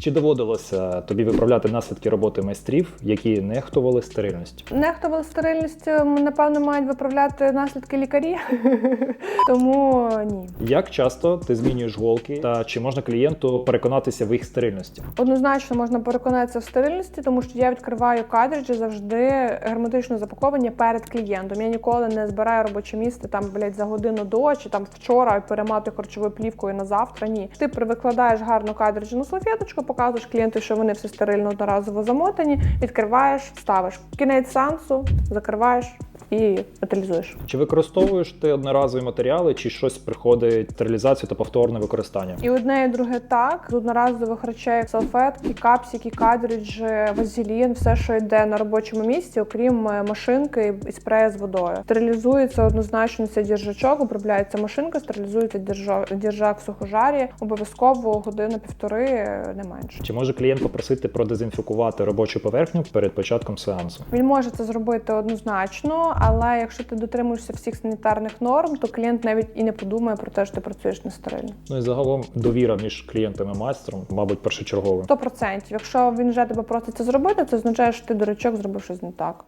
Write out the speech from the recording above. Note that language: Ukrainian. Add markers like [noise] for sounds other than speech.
Чи доводилося тобі виправляти наслідки роботи майстрів, які нехтували стерильністю? Нехтували стерильністю, напевно, мають виправляти наслідки лікарі. [laughs] Тому ні. Як часто ти змінюєш голки, та чи можна клієнту переконатися в їх стерильності? Однозначно можна переконатися в стерильності, тому що я відкриваю картриджі завжди герметично запаковані перед клієнтом. Я ніколи не збираю робоче місце там, блядь, за годину до чи там вчора і перематую харчовою плівкою на завтра. Ні. Ти викладаєш гарну картриджну салфеточку, показуєш клієнту, що вони все стерильно одноразово замотані, відкриваєш, ставиш. Кінець сеансу, закриваєш і утилізуєш. Чи використовуєш ти одноразові матеріали, чи щось приходить стерилізацію та повторне використання? І одне, і друге так. З одноразових речей салфетки, капсики, картриджі, вазелін, все, що йде на робочому місці, окрім е, машинки і спрея з водою. Стерилізується однозначно цей держачок, обробляється машинка, стерилізується держа- держак в сухожарі. Обов'язково годину-півтори е, не менше. Чи може клієнт попросити продезінфікувати робочу поверхню перед початком сеансу? Він може це зробити однозначно, але якщо ти дотримуєшся всіх санітарних норм, то клієнт навіть і не подумає про те, що ти працюєш нестерильно. Ну і загалом довіра між клієнтом і майстром, мабуть, першочергово. 100%. Якщо він вже тебе просить це зробити, це означає, що ти дурачок зробив щось не так.